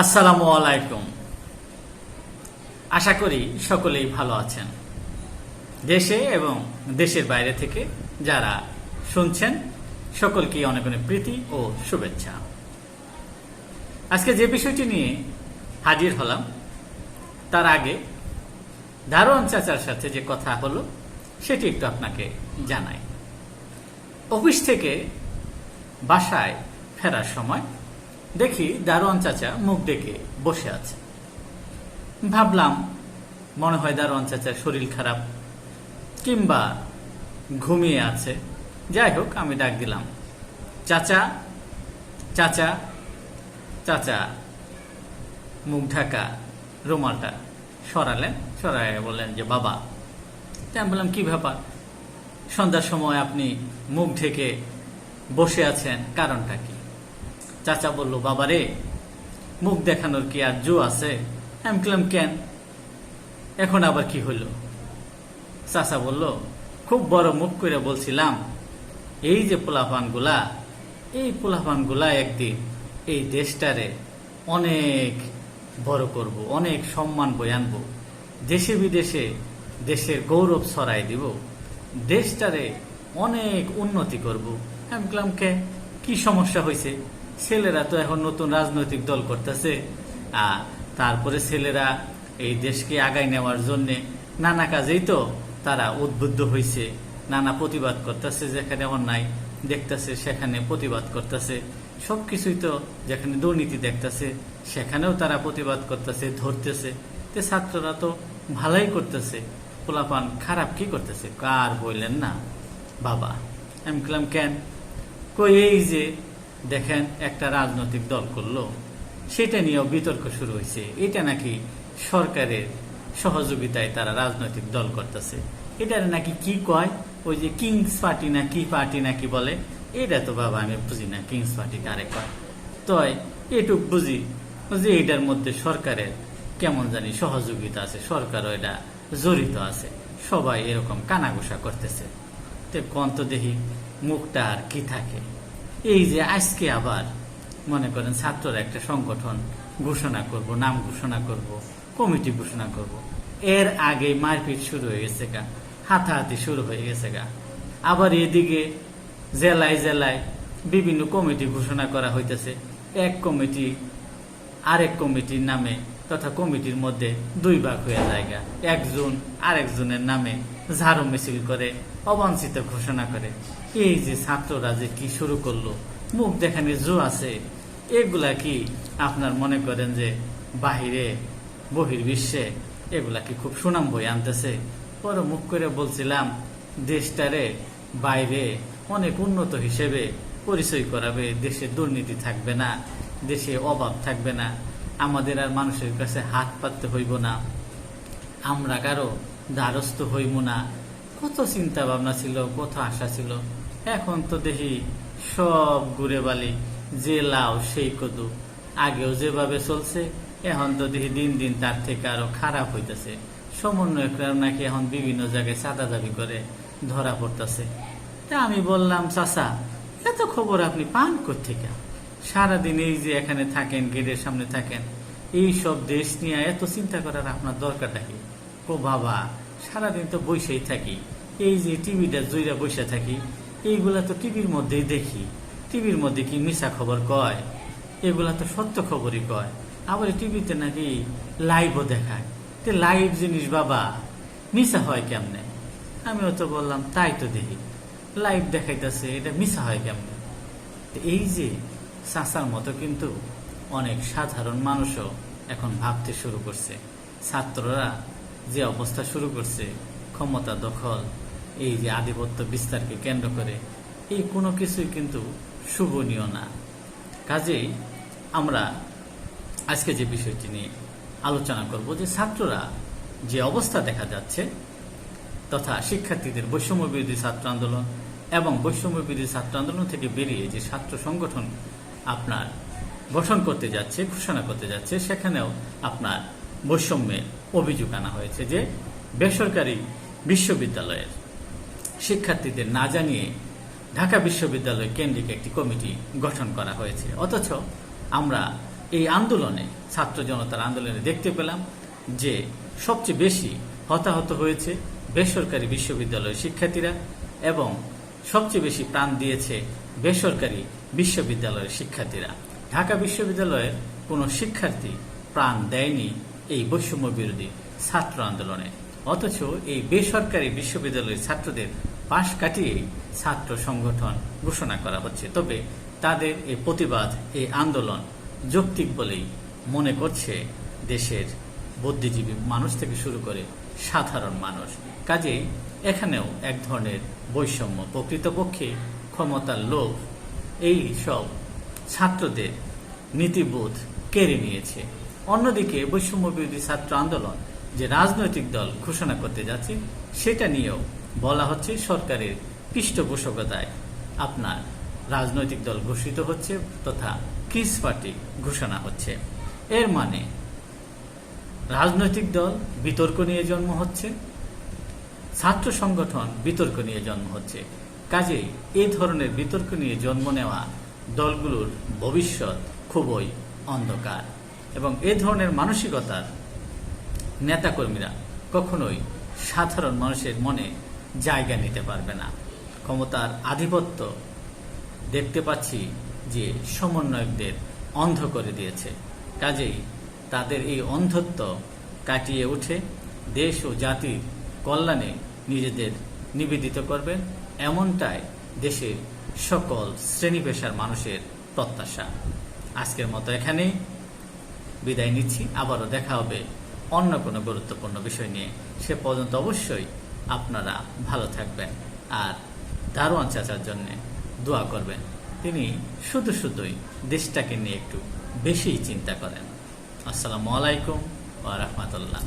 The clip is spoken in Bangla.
আসসালামু আলাইকুম। আশা করি সকলেই ভালো আছেন। দেশে এবং দেশের বাইরে থেকে যারা শুনছেন, সকলকে অনেক অনেক প্রীতি ও শুভেচ্ছা। আজকে যে বিষয়টি নিয়ে হাজির হলাম, তার আগে দারোয়ান চাচার সাথে যে কথা হলো, সেটি একটু আপনাকে জানাই। অফিস থেকে বাসায় ফেরার সময় দেখি দারোয়ান চাচা মুখ ডেকে বসে আছে। ভাবলাম, মনে হয় দারোয়ান চাচার শরীর খারাপ, কিংবা ঘুমিয়ে আছে। যাই হোক, আমি ডাক দিলাম। চাচা চাচা চাচা। মুখ ঢাকা, রুমালটা সরালেন সরাই বললেন যে, বাবা। তা আমি বললাম, কি ব্যাপার? সন্ধ্যার সময় আপনি মুখ ঢেকে বসে আছেন, কারণটা কি? চাচা বলল বাবা রে মুখ দেখানোর কি আর জো আছে? আমি বললাম, কেন? এখন আবার কি হলো? চাচা বলল, খুব বড় মুখ করে বলছিলাম, এই যে পোলাপানগুলা, এই পোলাপানগুলা একদিন এই দেশটারে অনেক বড় করব, অনেক সম্মান বই আনব, দেশে বিদেশে দেশের গৌরব ছড়াই দিব, দেশটারে অনেক উন্নতি করব। আমি বললাম, কে? কি সমস্যা হয়েছে ছেলেরা তো এখন নতুন রাজনৈতিক দল করতেছে তারপরে ছেলেরা এই দেশকে আগায় নেওয়ার জন্য নানা কাজেই তো তারা উদ্বুদ্ধ হয়েছে নানা প্রতিবাদ করতেছে যেখানে অন্যায় দেখতেছে, সেখানে প্রতিবাদ করতেছে সব কিছুই তো যেখানে দুর্নীতি দেখতেছে, সেখানেও তারা প্রতিবাদ করতেছে, ধরতেছে। তে ছাত্ররা তো ভালোই করতেছে, পোলাপান খারাপ কি করতেছে, কার বললেন না? বাবা, আমি বললাম, কেন? কই, এই যে দেখেন, একটা রাজনৈতিক দল করল। সেটা নিয়েও বিতর্ক শুরু হয়েছে। এটা নাকি সরকারের সহযোগিতায় তারা রাজনৈতিক দল করতেছে। এটা নাকি কি কয়? ওই যে কিংস পার্টি না কি পার্টি নাকি বলে? এটা তো বাবা, আমি বুঝি না, কিংস পার্টি কারে কয়? তয় এটুক বুঝি যে এটার মধ্যে সরকারের কেমন জানি সহযোগিতা আছে, সরকারও এটা জড়িত আছে। সবাই এরকম কানাঘুষা করতেছে। তো কন্ত দেখি মুখটা আর কি থাকে। এই যে আজকে আবার মনে করেন ছাত্ররা একটা সংগঠন ঘোষণা করব, নাম ঘোষণা করব, কমিটি ঘোষণা করব। এর আগে মারপিট শুরু হয়ে গেছে গা, হাতাহাতি শুরু হয়ে গেছে গা। আবার এদিকে জেলায় জেলায় বিভিন্ন কমিটি ঘোষণা করা হইতেছে। এক কমিটি আরেক কমিটির নামে তথা কমিটির মধ্যে দুই ভাগ হয়ে জায়গা একজন আরেকজনের নামে ঝাড়ু মিছিল করে, অবাঞ্ছিত ঘোষণা করে। এই যে ছাত্ররা যে কি শুরু করল, মুখ দেখানি জো আছে। এগুলা কি আপনার মনে করেন যে বাহিরে, বহির্বিশ্বে, এগুলা কি খুব সুনাম বই আনতেছে? পরে মুখ করে বলছিলাম, দেশটারে বাইরে অনেক উন্নত হিসেবে পরিচয় করাবে, দেশে দুর্নীতি থাকবে না, দেশে অভাব থাকবে না, আমাদের আর মানুষের কাছে হাত পাততে হইব না। আমরা কারও দ্বারস্থ হইব না। কত চিন্তা ভাবনা ছিল, কত আশা ছিল। এখন তো দেখি সব ঘুরে বালি, যে লাও সেই কদু। আগেও যেভাবে চলছে, এখন তো দেখি দিন দিন তার থেকে আরও খারাপ হইতেছে। সমন্বয়করা নাকি এখন বিভিন্ন জায়গায় চাঁদা দাবি করে, ধরা পড়তেছে। তা আমি বললাম, চাচা, এত খবর আপনি পান কোথেকে সারাদিন এই যে এখানে থাকেন, গেটের সামনে থাকেন, এই সব দেশ নিয়ে এত চিন্তা করার আপনার দরকারটা কি? ও বাবা, সারাদিন তো বসেই থাকি। এই যে টিভিটা জুইরা বসে থাকি, এইগুলা তো টিভির মধ্যেই দেখি। টিভির মধ্যে কি মিশা খবর কয়? এগুলা তো সত্য খবরই কয়। আবার টিভিতে নাকি লাইভও দেখায়। তে লাইভ জিনিস বাবা মিশা হয় কেমনে? আমিও তো বললাম, তাই তো দেখি। লাইভ দেখাইতেছে, এটা মিশা হয় কেমনে? এই যে চাচার মতো কিন্তু অনেক সাধারণ মানুষও এখন ভাবতে শুরু করছে। ছাত্ররা যে অবস্থা শুরু করছে, ক্ষমতা দখল, এই যে আধিপত্য বিস্তারকে কেন্দ্র করে, এই কোনো কিছুই কিন্তু শুভনীয় না। কাজেই আমরা আজকে যে বিষয়টি নিয়ে আলোচনা করব, যে ছাত্ররা যে অবস্থা দেখা যাচ্ছে, তথা শিক্ষার্থীদের বৈষম্য বিরোধী ছাত্র আন্দোলন এবং বৈষম্য বিরোধী ছাত্র আন্দোলন থেকে বেরিয়ে যে ছাত্র সংগঠন আপনার গঠন করতে যাচ্ছে, ঘোষণা করতে যাচ্ছে, সেখানেও আপনার বৈষম্যের অভিযোগ আনা হয়েছে যে বেসরকারি বিশ্ববিদ্যালয়ের শিক্ষার্থীদের না জানিয়ে ঢাকা বিশ্ববিদ্যালয় কেন্দ্রিক একটি কমিটি গঠন করা হয়েছে। অথচ আমরা এই আন্দোলনে, ছাত্র জনতার আন্দোলনে দেখতে পেলাম যে সবচেয়ে বেশি হতাহত হয়েছে বেসরকারি বিশ্ববিদ্যালয়ের শিক্ষার্থীরা এবং সবচেয়ে বেশি প্রাণ দিয়েছে বেসরকারি বিশ্ববিদ্যালয়ের শিক্ষার্থীরা। ঢাকা বিশ্ববিদ্যালয়ের কোনো শিক্ষার্থী প্রাণ দেয়নি এই বৈষম্য বিরোধী ছাত্র আন্দোলনে। অথচ এই বেসরকারি বিশ্ববিদ্যালয়ের ছাত্রদের পাশ কাটিয়ে ছাত্র সংগঠন ঘোষণা করা হচ্ছে। তবে তাদের এই প্রতিবাদ এই আন্দোলন যৌক্তিক বলেই মনে করছে দেশের বুদ্ধিজীবী মানুষ থেকে শুরু করে সাধারণ মানুষ। কাজেই এখানেও এক ধরনের বৈষম্য প্রকৃতপক্ষে ক্ষমতার লোভ, এই সব ছাত্রদের নীতিবোধ কেড়ে নিয়েছে। অন্যদিকে বৈষম্য বিরোধী ছাত্র আন্দোলন যে রাজনৈতিক দল ঘোষণা করতে যাচ্ছে, সেটা নিয়েও বলা হচ্ছে সরকারের পৃষ্ঠপোষকতায় আপনার রাজনৈতিক দল ঘোষিত হচ্ছে তথা ক্রিস পার্টি ঘোষণা হচ্ছে। এর মানে রাজনৈতিক দল বিতর্ক নিয়ে জন্ম হচ্ছে, ছাত্র সংগঠন বিতর্ক নিয়ে জন্ম হচ্ছে। কাজেই এই ধরনের বিতর্ক নিয়ে জন্ম নেওয়া দলগুলোর ভবিষ্যৎ খুবই অন্ধকার। এবং এ ধরনের মানসিকতার নেতাকর্মীরা কখনোই সাধারণ মানুষের মনে জায়গা নিতে পারবে না। ক্ষমতার আধিপত্য দেখতে পাচ্ছি যে সমন্বয়কদের অন্ধ করে দিয়েছে। কাজেই তাদের এই অন্ধত্ব কাটিয়ে উঠে দেশ ও জাতির কল্যাণে নিজেদের নিবেদিত করবেন এমনটাই দেশের সকল শ্রেণি পেশার মানুষের প্রত্যাশা। আজকের মতো এখানেই। বিদায় নিচ্ছি। আবারও দেখা হবে অন্য কোনো গুরুত্বপূর্ণ বিষয় নিয়ে। সে পর্যন্ত অবশ্যই আপনারা ভালো থাকবেন আর দারোয়ান চাচার জন্য দোয়া করবেন। তিনি শুধু শুধুই দেশটাকে নিয়ে একটু বেশি চিন্তা করেন। আসসালামু আলাইকুম ওয়া রাহমাতুল্লাহ।